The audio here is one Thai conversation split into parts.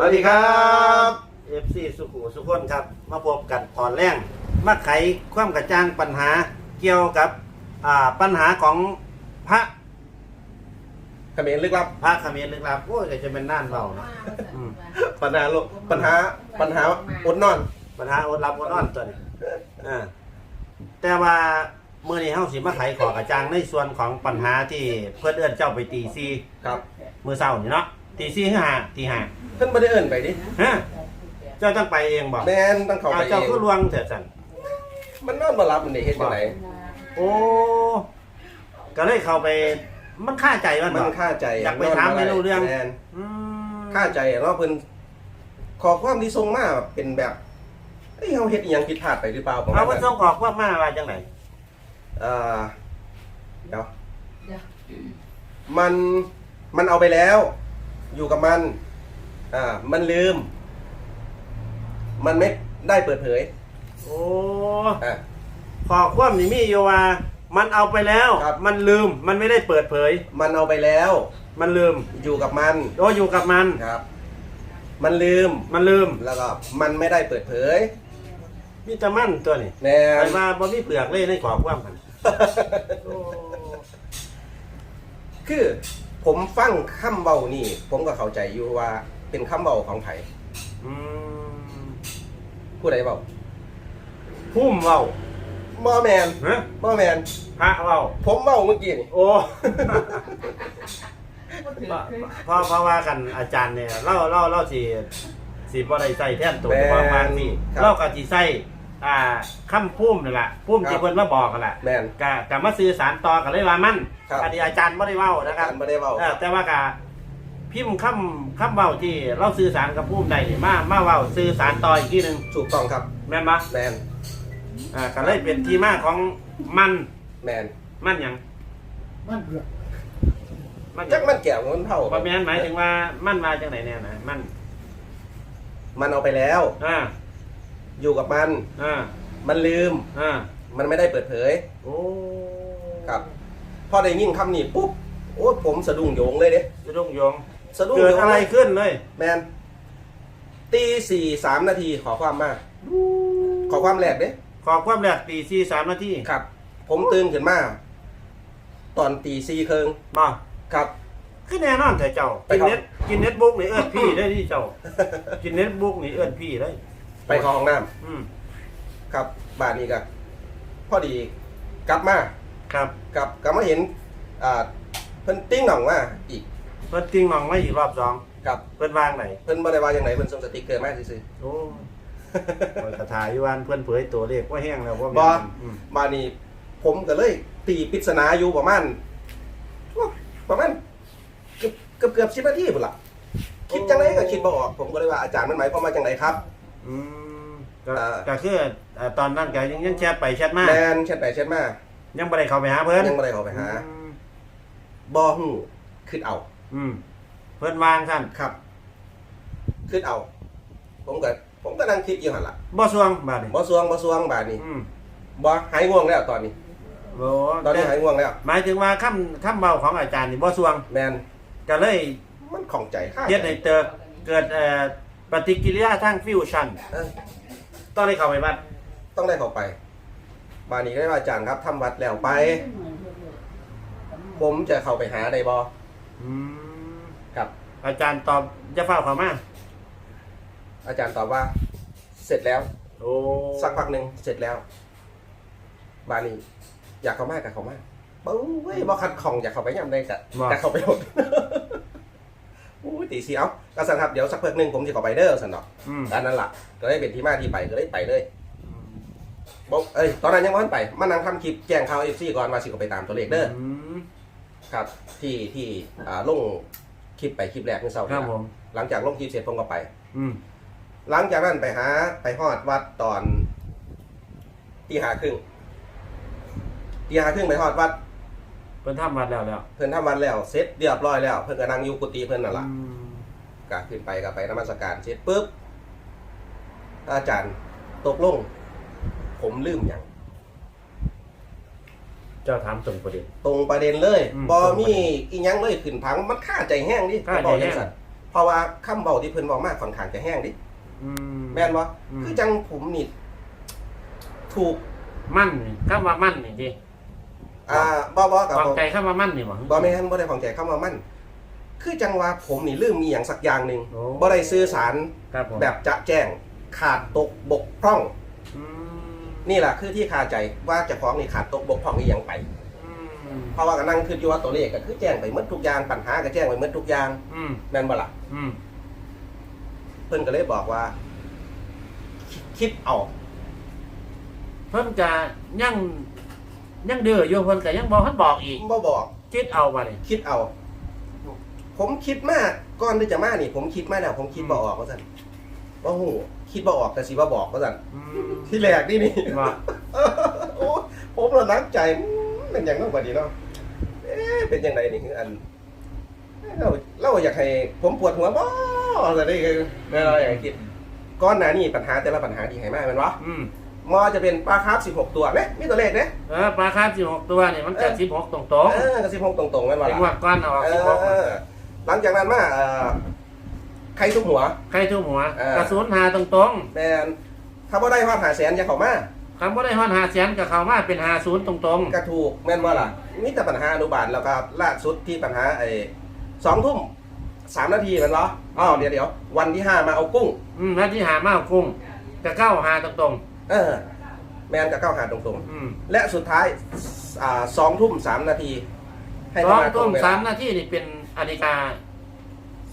สวัสดีครับเอฟซีสุขุสุขนครับ มาพบกันตอนแรกมาไขความกระจ่างปัญหาเกี่ยวกับอ่าปัญหาของพระเขมรลึกลับพระเขมรลึกลับโอ้ยก็จะเป็นน่านเบานะอืมปัญหาโลกปัญหาปัญหาอดนอน ปัญหาอดรับอดนอนตัวนี้อ่าแต่ว่าเมื่อนี้เฮาสิมาไขขอกระจ่างในส่วนของปัญหาที่เพื่อนเอื้อนเจ้าไปตีซีครับ มือเศร้านี่เนาะ ตีซีห้าตีห้าเพิ่นไม่ได้เอิ่นไปดิฮะเจ้าต้องไปเองบอกแมนต้องเข้าไปเอาเอเจ้างคือลวงเถิดสันมันนอนมารับมันได้เฮ็ดจังไดโอ้ก็เลยเข้าไป มันค่าใจมันมันบ่ค่าใจอยากไปถามไม่รู้เรื่อง แมนอืมค่าใจเนาะเพิ่นขอความที่ทรงมาเป็นแบบเอ้ยเฮาเฮ็ดอีหยังผิดพลาดไปหรือเปล่าประมาเราณก็นั้นส่งออกว่ามาว่าจังไหนเอ่อเดี๋ยว มันมันเอาไปแล้ว อยู่กับมัน อ่า มันลืม มันไม่ได้เปิดเผย โอ้อ่า ขอความนี่มีอยู่ว่ามันเอาไปแล้ว ครับ มันลืม มันไม่ได้เปิดเผย มันเอาไปแล้ว มันลืมอยู่กับมัน โอ้อยู่กับมัน ครับ มันลืม มันลืม แล้วก็มันไม่ได้เปิดเผยมีแต่มันตัวนี้แน่ไปมาบ่มีเปลือกเลยในขอความมันโอ้คือ ผมฟังคำเบานี่ ผมก็เข้าใจอยู่ว่าเป็นคำเบาของไผอืมผู้ใดเบาพุ่มเว้าบ่แมนฮะบ่แมนพระเว้าผมเบาเมื่อกี้นี่โอ้เพราะเพราะว่ากันอาจารย์เนี่ยเล่าเล่าเล่าสิสิบ่ได้ใส่แท่นตัวประมาณนี้เล่าก็สิใส่ อ่าคำพุ่มนี่แหละพุ่มที่เพิ่นมาบอกกันแหละแมนกะกะมาสื่อสารต่อกันเลยว่ามันครับ อันนี้อาจารย์บ่ได้เว้านะครับอาจารย์บ่ได้เว้าเออแต่ว่ากะพิมพ์คำคำเว้าที่เราสื่อสารกับพุ่มใดนี่มามาเว้าสื่อสารต่ออีกทีหนึงถูกต้องครับ แม่นบ่แมนอ่าก็เลยเป็นที่มาของมันแมนมันหยังมันเผือกมันหยัจังกมันแก้วมันเท่าบ่แม่นหมายถึงว่ามันมาจังไหนแน่นะมันมันเอาไปแล้ว อ่า อยู่กับมัน อ่ามันลืม อ่ามันไม่ได้เปิดเผย โอ้ครับ พอได้ยินคำนี้ปุ๊บ โอ้ผมสะดุ้งโยงเลยเด้จะดุ้งโยงสะดุ้งเกิดโยงอะไรขึ้นเลยแมนตีสี่สามนาทีขอความมาขอความแรกเด้ขอความแรกตีสี่สามนาทีครับ ผมตื่นขึ้นมา ตอนตีสี่ครึ่งมาครับคือแน่นอนแต่เจ้า ไปกินครับ เน็ตกินเน็ตบุ๊กนี่เอิ้นพี่ได้ที่เจ้า กินเน็ตบุ๊กนี่เอิ้นพี่ได้ ไปเข้าห้องน้อืมำครับบ้านนี้ก็พอดีกลับมาครับกลับกลับมาเห็นอ่าเพิ่นติ้งหน่องมาอีกเพิ่นติ้งมองไว้อีกรอบสองครับเพิ่นวางไหนเพิ่นบ่ได้ว่าจังไดเพิ่นส่งสติกเกอร์มาซื่อโอ้เพิ่นกระถายอยู่วันเพิ่นเผยตัวเลขว่าแห้งแล้วว่าบ่อืมๆบ้านนี้ผมก็เลย ตีปริศนาอยู่ประมาณประมาณเกือบเกือบเกือบสิบนาทีพุ่นล่ะคิดจังไดก็คิดบ่ออก ผมก็เลยว่าอาจารย์มันหมายความว่าจังไดครับ อืม ก็อ่า ก็คืออ่าตอนนั้นก็ยังยังแชทไปแชทมาแมนแชทไปแชทมายังบ่ได้เข้าไปหาเพิ่นยังบ่ได้เข้าไปหาอืมบ่ฮู้คิดเอา อืมเพิ่นวางท่านครับคิดเอา ผมก็ผมก็นั่งคิดอยู่หั่นล่ะบ่สวงบาดนี้บ่สวงบ่สวงบาดนี้อืมบ่หายง่วงแล้วตอนนี้ โอ้ตอนนี้หายง่วงแล้ว หมายถึงว่าคำคำเบาของอาจารย์นี่บ่สวงแมนก็เลยมันของใจข้าเฮ็ดให้เกิดเกิดเอ่อปฏิกิริยาทางฟิวชั่นเอ้ย ต้องได้เข้าไปวัดต้องได้เข้าไปบาดนี้ก็ได้ว่าอาจารย์ครับทำวัดแล้วไป ผมจะเข้าไปหาได้บ่อืมครับ อาจารย์ตอบจะเฝ้าเข้ามาอาจารย์ตอบว่า เสร็จแล้ว โอ้สักพักหนึ่งเสร็จแล้ว บานี้ อยากเข้ามากับเข้ามาเบ้เว้ยบ่คัดของอยากเข้าไปย่ำได้กะแต่เข้าไปหมด อู้ยตีเสียวก็สันครับเดี๋ยวสักเพิกหนึ่งผมจะเข้าไปเด้อสันดอกอืมอันนั้นล่ะก็ได้เป็นที่มาที่ไปก็ได้ไปเลยบอกเอ้ยตอนนั้นยังไม่ทันไปมานั่งทำคลิปแจ้งข่าวเอฟซีก่อนว่าสิเข้าไปตามตัวเลขเด้อมครับ ที่ที่อ่าลงคลิปไปคลิปแรกเมื่อเช้าครันี้บผม หลังจากลงคลิปเสร็จผมก็ไป อืมหลังจากนั้นไปหาไปฮอดวัดตอนตีหาครึ่งตีหาครึ่งไปฮอดวัดเพิ่นทำวัดแล้วแล้วเพิ่นทำวัดแล้วเสร็จเรียบร้อยแล้ว เพิ่นก็นั่งอยู่กุฏิเพิ่นนั่นล่ะอืมก็ขึ้นไปก็ไปนมัสการเสร็จปุ๊บอาจารย์ตกลง ผมลืมอย่างเจ้าถามตรงประเด็น ตรงประเด็นเลยอืมบอตรงประเด็นมีอีหยังเลยขึ้นพังมันค่าใจแห้งดิค่าใจแห้ง บอกจังซั่นเพราะว่าคำเบาที่เพิ่นบอกมากค่อนข้างจะแห้งดิอืม แม่นบ่อืม คือจังผมนี่ถูก มั่นนี่คำว่ามั่นนี่ดิ อ่าบ่บ่กับวางผมใจคำว่ามั่นนี่หวังบ่แม่นบ่ได้ของใจเข้ามามั่น คือจังว่าผมนี่ลืมมีหยังสักอย่างหนึงโอ้บ่ได้สื่อสารครับผมแบบจะแจ้งขาดตกบกพร่องอืมนี่แหละคือที่คาใจว่าเจะฟ้าของนี่ขาดตกบกพร่องอีหยังไปอืมเพราะว่าก็นั่งคืออยู่ว่าตัวเลขก็คือแจ้งไปหมดทุกอย่างปัญหาก็แจ้งไปหมดทุกอย่างอืมแม่นบ่ล่ะอืมเพิ่นก็เลยบอกว่า คิดคิดเอาเพิ่นจะยัง ยังเดืออยู่เพิ่นก็ยังบอกท่านบอกอีกบ่บอก คิดเอาไปเลยคิดเอา ผมคิดมากก่อนที่จะมานี่ผมคิดมาแล้วผมคิดบ่ออกว่าซั่นบ่ฮู้คิดบ่ออกแต่สิบ่บอกว่าซั่นอืมที่แรกนี่นี่ ว่าโอ้ผมระนักใจอืมเป็นอย่างนั้นบัดนี้เนาะเอ๊ะเป็นยังไงนี่คืออันเราเราอยากให้ผมปวดหัวบ่อะไรนี่คือเราอยากให้คิดก้อนหน้านี่ปัญหาแต่ละปัญหาที่ให้มาแมันวะอืม มอจะเป็นปลาคาร์ฟ16 ตัวเนี่ยมีตัวเลขเนี่ยเออปลาคาร์ฟสิบหกตัวนี่มันจะเออสิบหกตรงเออกับ16 ตรงๆแม่นๆวะถึงว่าล่ะก้อนเอาเอสิบหกอหลังจากนั้นมาเอ่อใครทุกหัว ใครทุ่มหัวเออ กระสุนหาตรงแมนถ้าบ่ได้ฮอดหาแสนอย่าเข้ามาๆคำว่าได้ฮอนหาแสนกับเขามาเป็นหาศูนย์ตรงกระถูกแม่นว่าล่ะมีแต่ปัญหาอนุบาลแล้วก็ล่าสุดที่ปัญหาไอ้สองทุ่มสามนาทีแมันเหรออ๋อเดี๋ยวเดี๋ยววันที่ห้ามาเอากุ้ง ๆอืมแล้วที่หามาเอากุ้งกับเก้าหาตรง เออ แมนกับเก้าหาตรงๆอืมๆ และสุดท้ายอ่าสองทุ่มสามนาที ให้สเข้าองมาตรทุ่มงเวสาลามนาทีนี่เป็นอนาฬิกา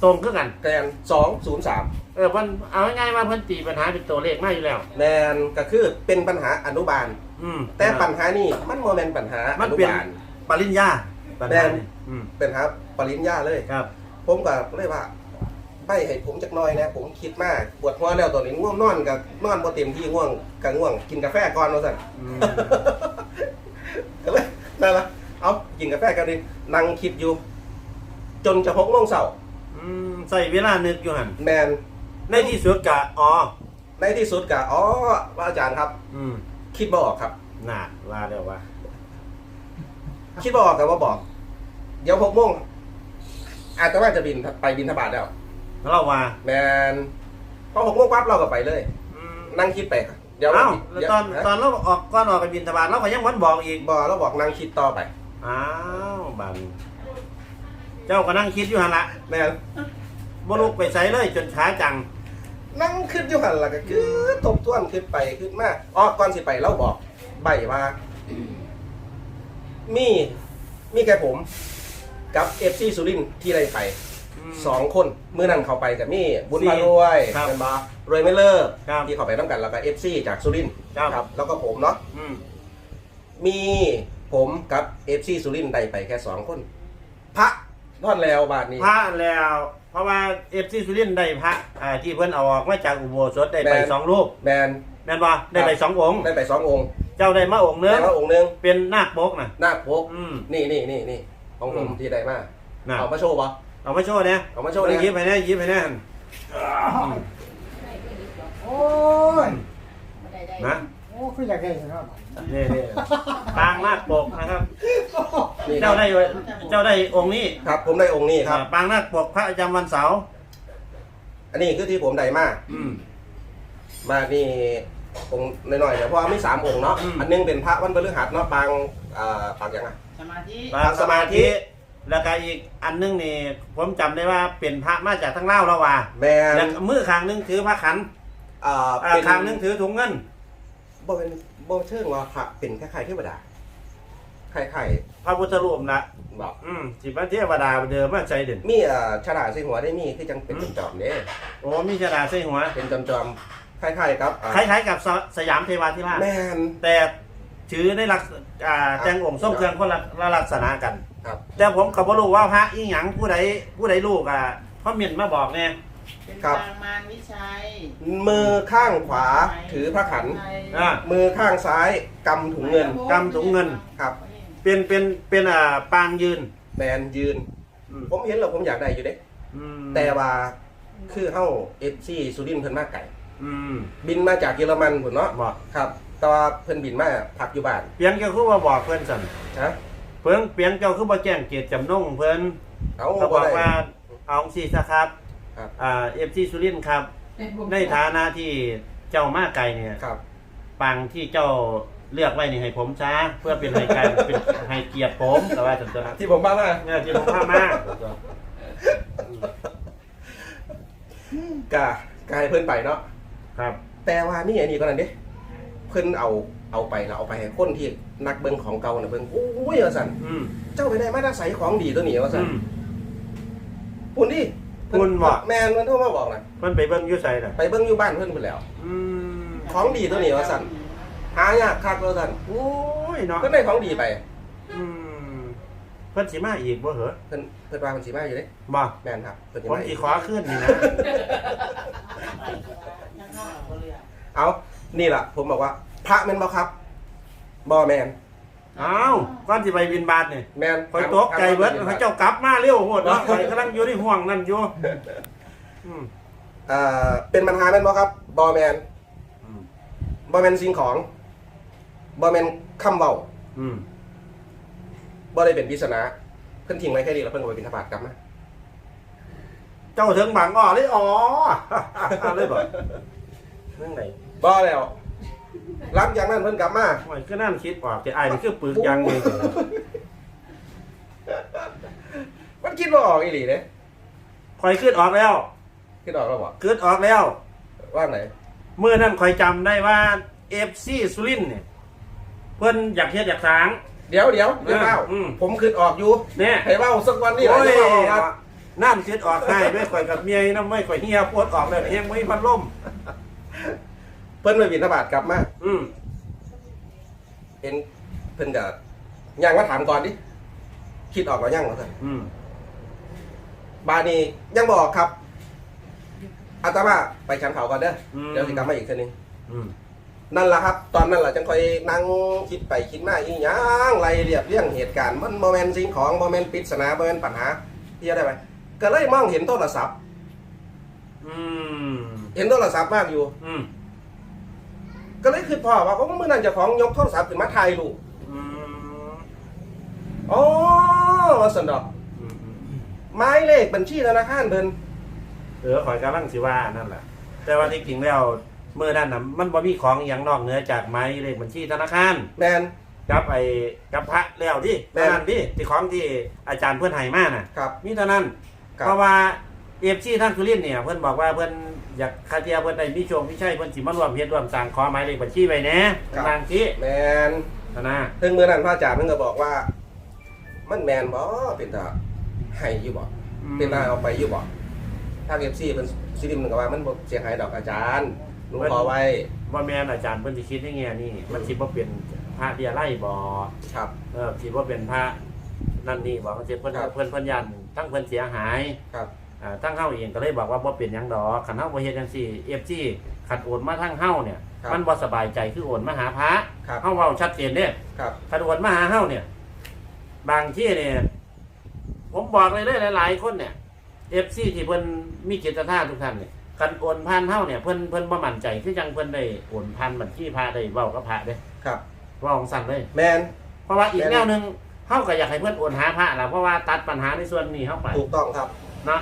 ตรงคือกัน แกนสองศูนย์สามเออเพิ่นเอาง่ายๆว่าเพิ่นตีปัญหาเป็นตัวเลขมาอยู่แล้ว แมนก็คือเป็นปัญหาอนุบาล อืมแต่ปัญหานี่มันโมเมนปัญหาอมันนุเป็นบาล ปริญญาปัญแม่หานนี่อืมเป็นครับปริญญาเลย ครับ ผมก็เลยว่า ใบให้ผมจักหน่อยนะ ผมคิดมากปวดหัวแล้วตอนนี้ง่วงนอนกับนอนบ่เต็มที่ง่วงกับง่วง กินกาแฟก่อนว่าสั่นอืมก็เลยนั่นละเอากินกาแฟกันดินั่งคิดอยู่ จนจะหกโมงเช้าอืมใส่เวลานึกอยู่หั่นแมนในที่สุดก็อ๋อในที่สุดก็อ๋อว่าอาจารย์ครับ อืมคิดบ่ออกครับ น่าว่าแล้วว่าคิดบ่ออกแต่ว่าบอก เดี๋ยวหกโมงอาจจะว่าจะบินไปบินทบาทแล้ว เราว่าแมนพอหกโมงปั๊บเราก็ไปเลย อืมนั่งคิดไปเดี๋ยวเอ้าเดี๋ยวตอนฮะตอนเราออกก่อนออกไปบินทบาทเราก็ยังวันบอกอีก บอเราบอกนั่งคิดต่อไป อ้าวบังเจ้าก็นั่งคิดอยู่หั่นละแมนบ่ลุกไปใส่เลยจนช้าจัง นั่งขึ้นอยู่หันละก็คือตบต้วนขึ้นไปขึ้นมาอ๋อก่อนสิไปเราบอก ใบว่า มีมีแค่ผม กับเอฟซีสุรินทร์ที่ได้ไปม สองคนเมื่อนั้นเขาไปกับมีบุญสี่มารวยครับเป็นบารวยไม่เลิกครับที่เขาไปน้ำกันแล้วก็เอฟซีจากสุรินทร์ครับ แล้วก็ผมเนาะอืมมีผมกับเอฟซีสุรินทร์ได้ไปแค่สองคน พระทอดแล้วบาทนี้ พระแล้ว เพราะว่าเอฟซีสุรินทร์ได้พระอ่าที่เพิ่นเอาออกมาจากอุโบสถได้ไปแม่น สองรูปแมนแม่นบ่ได้ไปสององค์ ได้ไปสององค์เจ้าได้มาองค์หนึงแล้วองค์หนึงเป็นนาคปกน่ะนาคพกอืมนี่นี่นี่นี่ของผมอืมที่ได้มาน่ะ เอามาโชว์ปะ เอามาโชว์เนี่ยเอามาโชว์เนี่ย ยิ้มให้แน่ยิ้มให้แน่โอ้ยนะโอ้คืออยากได้สิครับนี่นี่ปางนาคปกนะครับ นี่ครัเจ้าบได้เจ้าได้องค์นี้ครับผมได้องค์นี้ครับอ่าปางนาคปกพระประจำวันเสาร์อันนี้คือที่ผมได้มา อืม มานี่องค์น้อยๆเดี๋ยวเพราะว่ามีสามองค์เนาะ อืม อันหนึงเป็นพระวันพฤหัสเนาะปางอ่าปางยังไง สมาธิ ปางสมาธิ แล้วก็อีกอันนึงนี่ผมจำได้ว่าเป็นพระมาจากทั้งเล่าวแล้วว่าแมนแล้วมือข้างนึงถือพระขันอ่าอ่าเป็นข้างนึงถือถุงเงิน บ่เป็นบ่เชิงว่าพระเป็นคล้ายๆเทวดาคล้ายพระพุทธรูปนะๆบอกอืมสิพระเทวดาเดิมมาใจเด่นมีอ่าฉลาดใส่หัวได้มีคือจังเป็นอืมจอมๆเด้โอ้มีชดาใส่หัวเป็นจอมๆคล้ายๆครับอ่าคล้ายๆกับสสยามเทวาธิราชแมน แต่ถือในลักษอ่าแต่งองค์ทรงเครื่องคนละละลักษณะกัน ครับแต่ผมก็บ่รู้ว่าพระอีหยังผู้ใดผู้ใดลูกอะเพราะเมียนมาบอกแน่เป็นครับปางมารวิชัยมือข้างขวาถือพระขัน อ่า มือข้างซ้ายกำถุงเงิน กำถุงเงิน ครับ เป็นเป็นเป็นอ่าปางยืนแมนยืน อืมผมเห็นแล้วผมอยากได้อยู่เด้ อืมแต่ว่าคือเฮาเอฟซีสุรินทร์เพิ่นมาไก่ อืมบินมาจากเยอรมันพุ่นเนาะบอกครับ แต่ว่าเพิ่นบินมาพักอยู่บ้านเพียงเจ้าคือว่าบอกเพิ่นสั่นฮะ เพิ่นเพียงเจ้าคือบ่แจ้งเกียรติจำนงเพิ่นเอาเขาบบ่อกได้ ว่าเอาสิซะครับครับ อ่าเอฟซีสุรินทร์ครับ ในฐานะที่เจ้ามาไกลเนี่ย ครับปังที่เจ้าเลือกไว้นี่ให้ผมช้า เพื่อเป็นรายการเป็นให้เกียรติผมแต่ว่าจังตัวที่ผมบ้ามาเนี่ยที่ผมพามากกะกายเพิ่นไปเนาะ ครับ แต่ว่านี่ไอ้นี่ก็นั่นเด้เพิ่นเอา เอาไปแล้วเอาไปให้คนที่นักเบิ่งของเก่าน่ะเบิ่งโอ้ยว่าซั่นอืมเจ้าไปได้มาได้ใส่ของดีตัวนี้ว่าอืซั่นมปุ่นดิปุ่นบ่แม่นมันโทรมาบอกน่ะเพิ่นไปเบิ่งอยุ่ใส่น่ะไปเบิ่งอยู่บ้านเพิ่นพุ่นแล้ว อืมของดีตัวนี้ว่าซั่นหายากคักว่าซั่นโอ้ยเนาะเพิ่นได้ของดีไปอืมเพิ่นสิมาอีกบ่เหรอเพิ่นเพิ่นว่าเพิ่นสิมาอยู่เด้บ่แม่นครับเพิ่นสิผมมาสิอีกขอขึ้นนี่นะ เอานี่ล่ะ ผมบอกว่า พระแม่นบ่ครับบ่แม่นอ้าวก่อนสิไปบินบาทนี่แม่นคอยตกใจเบิดเขาเจ้ากลับมาเร็วโหดเนาะคอยกำลังอยู่ในห่วงนั่นอยู่อืมเอ่อเป็นปัญหาแม่นบ่ครับบ่แม่นอืมบ่แม่นสิ่งของบ่แม่นคำเว้าอืมบ่ได้เป็นปริศนาเพิ่นทิ้งไว้แค่นี้แล้วเพิ่นก็ไปบิณฑบาตกลับมาเจ้าถึงบางอ้อเลยอ๋อเลยบ่เรื่องไหนบ่แล้ว หลังจากนั้นเพิ่นกลับมามันก็นั่นคิดออกแต่ไอ้ายนี่คือปึกยังเลยมันคิดบ่ออกอีหลีเด้คอยขึ้นออกแล้วคิดออกแล้วบ่ขึ้นออกแล้ว ว่าไหนเมื่อนั้นคอยจำได้ว่าเอฟซีสุรินทร์เนี่ยเพิ่นอยากเฮ็ดอยากสร้าง เดี๋ยวเดี๋ยวเดี๋ยวเล่าอืม ผมคิดออกอยู่เนี่ยให้เว้าสักวันนี่แหละโอ้ยจะเว้าออกครับนั่นคิดออกให้ด้วยข่อยกับเมียน้ำไม่ข่อยเฮียปวดออกเลยเฮียไม่พันล่มเพิ่นไปบิณฑบาตกลับมาอืมเห็นเพิ่นก็ย่างมาถามก่อนดิคิดออกแล้วยังว่าซั่นอืมบาดนี้ยังบ่ออกครับอาตมาไปฉันเขาก่อนเด้ออมเดี๋ยวสิกลับมาอีกเทีนึงอืมนั่นล่ะครับ ตอนนั้นล่ะจังค่อยนั่งคิดไปคิดมาอีหยังไล่เรียบเรียงเหตุการณ์มันบ่แม่นสิ่งของบ่แม่นปริศนาบ่แม่นปัญหาที่จะได้ไหมก็เลยมองเห็นโทรศัพท์อืมเห็นโทรศัพท์มากอยู่ อืม ก็เลยคิดพ่อว่าเพราะว่ามื้อนั้นเจ้าของยกโทรศัพท์ขึ้นมาถ่ายรูปอืมอ๋อว่าซั่นดอกอืมอืมหมายเลขบัญชีธนาคารเพิ่นเออข่อยกำลังสิว่านั่นแหละ แต่ว่าที่จริงแล้วเมื่อนั้นน่ะมันบ่มีของอหย่างนอกเหนือจากไม้เลขบัญชีธนาคารแม่นกับไอ้กับพระแล้วดิแม่เท่านนั้นดิที่ของที่อาจารย์เพื่อนให้มาน่ะ ครับ มีเท่านั้น ครับ เพราะว่า เอฟซีท่านสุรินทร์เนี่ยเพื่อนบอกว่าเพื่อนอยากคาเทียเพื่อนได้มีโชคมีชัยเพื่อนสิมารวมเฮ็ดรวมสร้างขอหมายเลขบัญชีไว้แหน่ทางที่แม่นนะนะถึงมื้อนั้นพระอาจารย์เพิ่นก็บอกว่า มันแม่นบ่เป็นตาให้อยู่บ่เป็นตาเอาไปอยู่บ่ทาง FC เพิ่นสิริมนก็ว่ามันบ่เสียหายดอกอาจารย์หนูขอไว้ว่าแม่นอาจารย์เพื่อนสิคิดในแง่นี่มันสิบ่เป็นพระเดียไล่บ่ครับ เออคิดว่าเป็นพระนั่นนี่บอกว่าเพิ่นครับ เพิ่นเพิ่นยันทั้งเพิ่นเสียหาย ครับ อ่าทั้งเฮาเองก็เลยบอกว่าบ่เป็นหยังดอกคันเฮาบ่เฮ็ดจังซี่ FG คันโอนมาทั้งเฮาเนี่ย ครับ มันบ่สบายใจคือโอนมาหาพระครับ เฮาเว้าชัดเจนเด้ครับ คันโอนมาหาเฮาเนี่ย บางที่เนี่ย ผมบอกเลยเด้อหลาย ๆ คนเนี่ย FC ที่เพิ่นมีจิตท่าทุกท่านเนี่ยคันโอนผ่านเฮาเนี่ยเพิ่นเพิ่นบ่มั่นใจคือจังเพิ่นได้โอนผ่านบัญชีพระได้เว้ากับพระเด้ครับ เว้าของสั่นเลย แม่นเพราะว่าอีกแม่นแนวหนึงเฮาก็อยากให้เพิ่นโอนหาพระล่ะเพราะว่าตัดปัญหาในส่วนนี้เฮาไปถูกต้องครับ เนาะ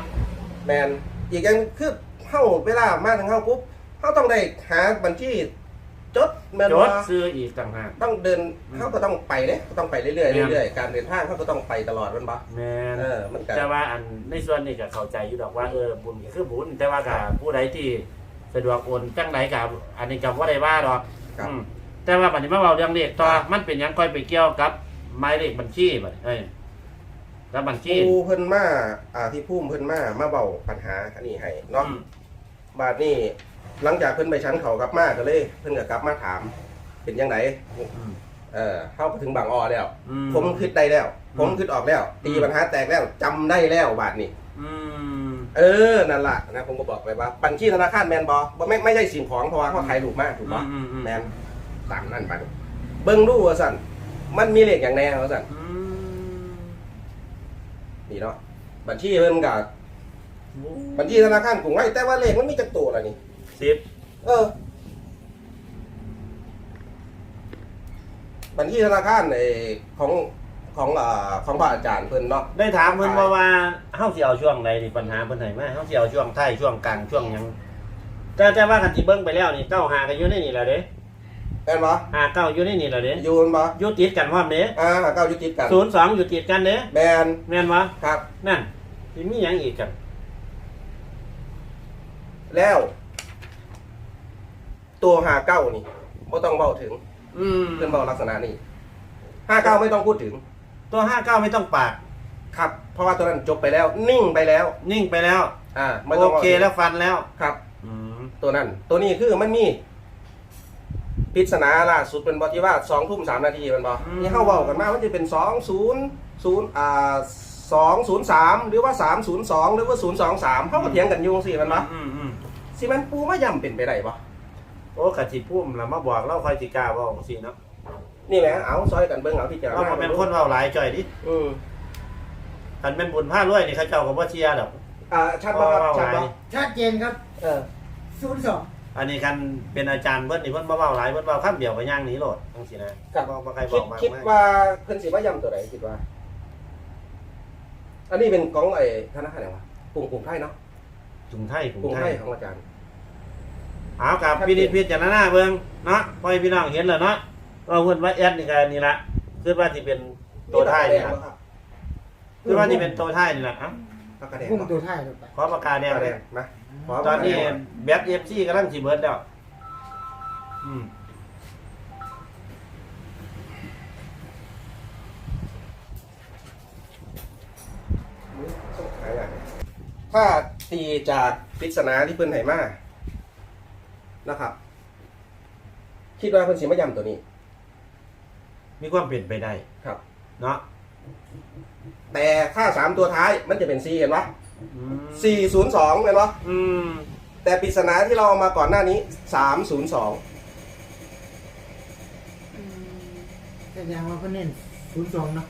แม่นอีกอย่างคือเฮาเวลามาถึงเฮาปุ๊บเฮาต้องได้หาบัญชีจดแม่นจบ่ดซื้ออีกต่างหาก ต้องเดินอืม เขาก็ต้องไปเด้ก็ต้องไปเรื่อยแม่นๆเรื่อยๆการเดินทางเขาก็ต้องไปตลอดแมันบ่แม่นเออมันก็ แต่ว่าอันในส่วนนี้ก็เข้าใจอยู่ดอกว่าเออบุญก็คือบุญแต่ว่าก็ผู้ใดที่สะดวกโอนจังไหนกับอันนี้ก็บ่ได้ว่าดอกครับอืมแต่ว่าบัดนี้มาเว้าเรื่องเลขต่อมันเป็นหยังค่อยไปเกี่ยวกับหมายเลขบัญชีบัดนี้เอ้ย กับบัญชีผู้เพิ่นมาอ่าที่พุ่มเพิ่นมามาเบาปัญหาอันนี้ให้เนาะอืมบาดนี้หลังจากเพิ่นไปชั้นเขากลับมาก็เลย เพิ่นก็กลับมาถาม เป็นยังไงอืมเออเข้าถึงบางออแล้ว อืผมคิดได้แล้วอืมผมคิดออกแล้ว ตีอืมปัญหาแตกแล้วจำได้แล้วบาดนี้อืมเออนั่นล่ะนะผมก็บอกไปว่าบัญชีธนาคารแมนบอบ่ไม่ไม่ใช่สิ่งของเพราะว่าเขาถ่ายรูปมาถูกปะอืมอืมแมนตามนั่นไปเบิ่งดูว่าสั่นมันมีเลขอย่างแน่ว่าสั่น อืม นี่เนาะบัญชีเพิ่นกับบัญชีธนาคารกรุงไว้แต่ว่าเลขมันมีจักตัวละนี่สิบเออ บัญชีธนาคารไอ้ของของเอ่อของพระอาจารย์เพิ่นเนาะได้ถามเพิ่นว่าว่าเฮาสิเอาช่วงใดนี่ปัญหาเพิ่นให้มาเฮาสิเอาช่วงท้ายช่วงกลางช่วงหยังแต่แต่ว่าคันสิเบิ่งไปแล้วนี่เก้าหาก็อยู่ในนี่แหละเด้ แม่นบ่หาเก้าอยู่ในนี่แหละเด้อยู่แม่นบ่อยู่ติดกันพร้อมเด้อ่าเก้าอยู่ติดกันศูนย์สองอยู่ติดกันเด้แม่นแม่นบ่ครับ นั่นสิมีหยังอีกกันแล้ว ตัวหาเก้านี่บ่ต้องเว้าถึงอืมเพิ่นเว้าลักษณะนี้ห้าเก้าไม่ต้องพูดถึง ตัวห้าเก้าไม่ต้องปาก ครับ เพราะว่าตัวนั้นจบไปแล้ว นิ่งไปแล้ว นิ่งไปแล้ว อ่าไม่โอต้องว้าเคถึงแล้วฟันแล้วครับ อืมตัวนั้น ตัวนี้คือมันมี ปริศนาล่าสุดเป็นบอที่ว่าสองทุ่มสามนาทีมันบอที่เข้าเว้ากันมามันจะเป็นสองศูนย์ศูนย์อ่าสองศูนย์สามหรือว่าสามศูนย์สองหรือว่าศูนย์สองสามเขาก็เถียงกันอยุ่งสิมันบออืมอืมสิมันปูมาย่ำเป็นไปได้ปะโอ้กะสิพุ่มแล้วมาบอกเราคอยสิกล้าเว้าจังซี่เนาะนี่แหละเอาซอยกันเบิ้งเอาที่จะเราบ่เป็นคนเว้าหลายจ่อยดิอืมคันเป็นบุญผ้ารวยนี่เขาเจ้าก็บ่เชียร์ดอกอ่าชัดปะครับเว้าชัดหลาปะยชัดเจนครับเออศูนย์สอง อันนี้คันเป็นอาจารย์เพิ่นนี่เพิ่นบ่เว้าหลายเพิ่นเว้าคำเดียวก็ย่างหนีโลดจังซี่นะครับบ่บ่ใครบคิอดกมากคิดมายว่าเพิ่นสิว่าย่ำตัวไหนคิดว่า อันนี้เป็นของไอ้ธนาคารไหนวะกลุ่มกลุ่มไทยเนาะกรุงไทยกกลุ่รุมงไทไทยยของอาจารย์ เอากับพินิจพิจารณาเบิ่งเนาะพ่อให้พี่น้องเห็นแล้วเนาะว่าเพิ่นว่าแอดนี่ก็นี่ละคือว่าสิเป็นตัวท้ายนี่ล่ะคือว่าสิเป็นตัวท้ายนี่ล่ะเอ้า ปากกาแดงพุ่งเนาะตัวท้ายลงไปขอปากกาแดปากงกาแดเลยงมาขอตอนนี้ปากกาแดงแบท FC กำลังสิเบิดแล้วอืมถ้าตีจากปริศนาที่เพิ่นให้มานะครับ คิดว่าเพิ่นสิมาย้ำตัวนี้ มีความเป็นไปได้ครับ เนาะ แต่ถ้าสามตัวท้ายมันจะเป็น4เห็นปะอืม402เห็นปะอืมแต่ปริศนาที่เราเอามาก่อนหน้านี้302แสดงว่าเขาเน้นศูนย์สองเนาะ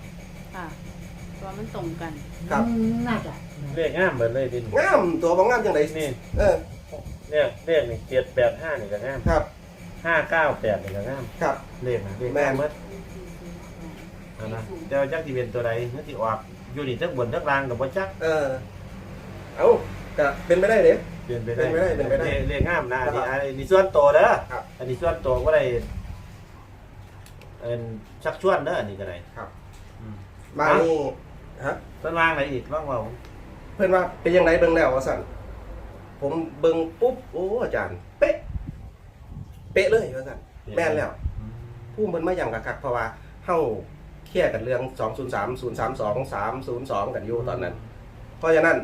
ค่ะตัวมันตรงกัน ครับอืมน่าจะเลขงามเบิดเลยดินงามตัวบ่งามจังไดนี่เออเลขเลขนี่785นี่ก็งามครับ598นี่ก็งามครับ เลขนะเลขแม่แม่นเบิดอันนะเจ้าจักที่เป็นตัวใดเนื้อที่ออก อยู่นี่ทั้งบนทั้งล่างกับบ่จักเออ เอาก็เป็นไปได้เด้ เปลี่ยนไปได้เป็นไปได้เป็นไปได้เลขเลขงามนะอันนี้ครับอันนี้ส่วนตัวเด้อครับ อันนี้ส่วนตัวบ่ได้เอ็นชักชวนเด้ออันนี้ก็ได้ครับอืมมานี่ฮะเพิ่นวางอะไรอีกลองเว้าเพื่อนว่าเป็นยังไงเบิ่งแล้วว่าสั่นผมเบิ่งปุ๊บโอ้อาจารย์ เป๊ะ เป๊ะเลยว่าสั่นแม่นแล้วอืมผู้มันมาอย่างกักๆเพราะว่าเฮา เครียดกันเรื่อง203 032 302กันอยู่ตอนนั้น เพราะฉะนั้น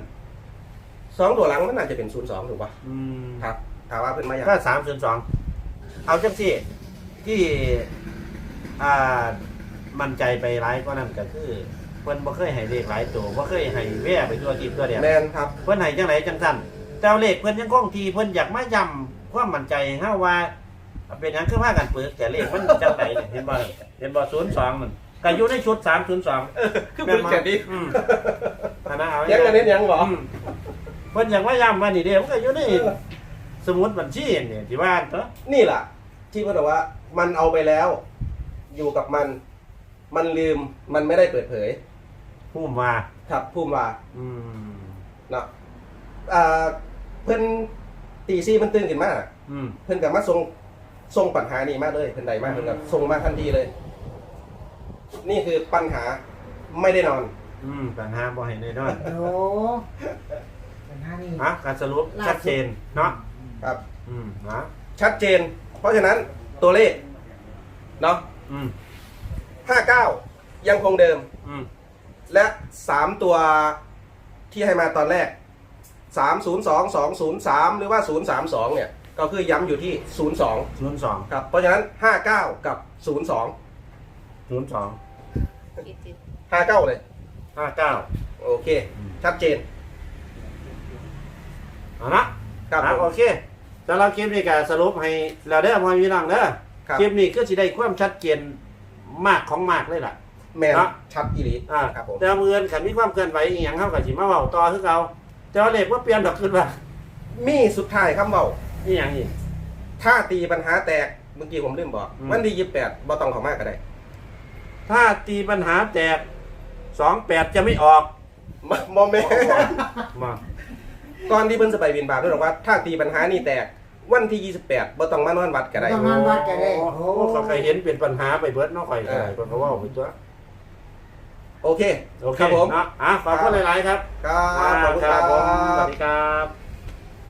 สองตัวหลังมันน่าจะเป็น02ถูกป่ะอืมครับถามว่าเพิ่นมาอย่างก็สามส่วนสองเอาจังสิที่อ่ามั่นใจไปร้ายก็นั่นก็คือเพิ่นบ่เคยให้เลขหลายตัวบ่เคยให้แว่ไปตัวทีตัวเดียวแมนครับ เพิ่นให้จังไหนจังซั่นแต่เอาเลขเพิ่นยังคงทีเพิ่นอยากมาย้ำความมั่นใจให้เฮาว่าเป็นหยังคือพากันเปิดแต่เลขมันจังไดเนี่ยเห็นบ่เห็นบ่02มัน ก็อยู่ในชุด302คือเพิ่นแค่นี้อืมอันนั้นเอาเถียังกันนิดยังบ่อืมเพิ่นอยากมาย้ำว่านี่เด้มันก็อยู่ในสมุดบัญชีนี่ที่ว่าเนาะนี่ล่ะที่เพิ่นบอกว่า มันเอาไปแล้ว อยู่กับมัน มันลืมมันไม่ได้เปิดเผยพูดมาครับพูดว่าอืมเนาะอ่าเพิ่นตีซี่มันตื่นขึ้นมาอืมเพิ่นกับมาส่งส่งปัญหานี้มาเลยเพิ่นใดมาเพิ่นกับส่งมาทันทีเลย นี่คือปัญหาไม่ได้นอน อืมปัญหาบ่ให้แน่นอนโอ้ปัญหานี่ฮะการสรุปชัดเจนเนาะครับ อืมฮะชัดเจน เพราะฉะนั้นตัวเลขเนาะอืม59ยังคงเดิม อืมและสามตัวที่ให้มาตอนแรกสามศูนย์สองสองศูนย์สามหรือว่าศูนย์สามสองเนี่ย ก็คือย้ำอยู่ที่ศูนย์สองศูนย์สองครับ เพราะฉะนั้นห้าเก้ากับศูนย์สอง ศูนย์สองจิตจิตห้าเก้าเลย ห้าเก้าโอเค ชัดเจน เอานะครับอะผม โอเคสำหรับคลิปนี้ก็สรุปให้แล้วเด้อพ่อพี่น้องเด้อครับ คลิปนี้ก็สิได้ความชัดเจนมากของมากเลยล่ะ แมนครับ ชัดอีหลีอ่าครับผม แต่ว่ามืออนขันมีความเคลื่อนไหวอีหยังเฮาก็สิมาเว้าต่อคือเก่าแต่ว่าเลขว่าเปลี่ยนดอกขึ้นว่ามีสุดท้ายคำเบาอีหยังอีก ถ้าตีปัญหาแตก เมื่อกี้ผมลืมบอก อืม วันที่ยี่สิบแปดบ่ต้องเข้ามากก็ได้ ถถ้าตีปัญหาแตกสองแปดจะไม่ออกมาโมเมนมาก่อนที่เพิ่นจะไปบินบาทด้วยหรอกว่าถ้าตีปัญหานี่แตกวันที่ 28บ่ต้องมานอนวัดก็ได้ต้องนอนวัดก็ได้โอ้โอ้โหเขาเคยเห็นเป็นปัญหาไปเบิดเน้องข่อยก็ได้เออเพราะว่าไปตัวโอเคโอเคครับผมเนาะอะขอบคุณหลายๆครับ ครับขอบคุณคครัรัผมสวับสดีครับ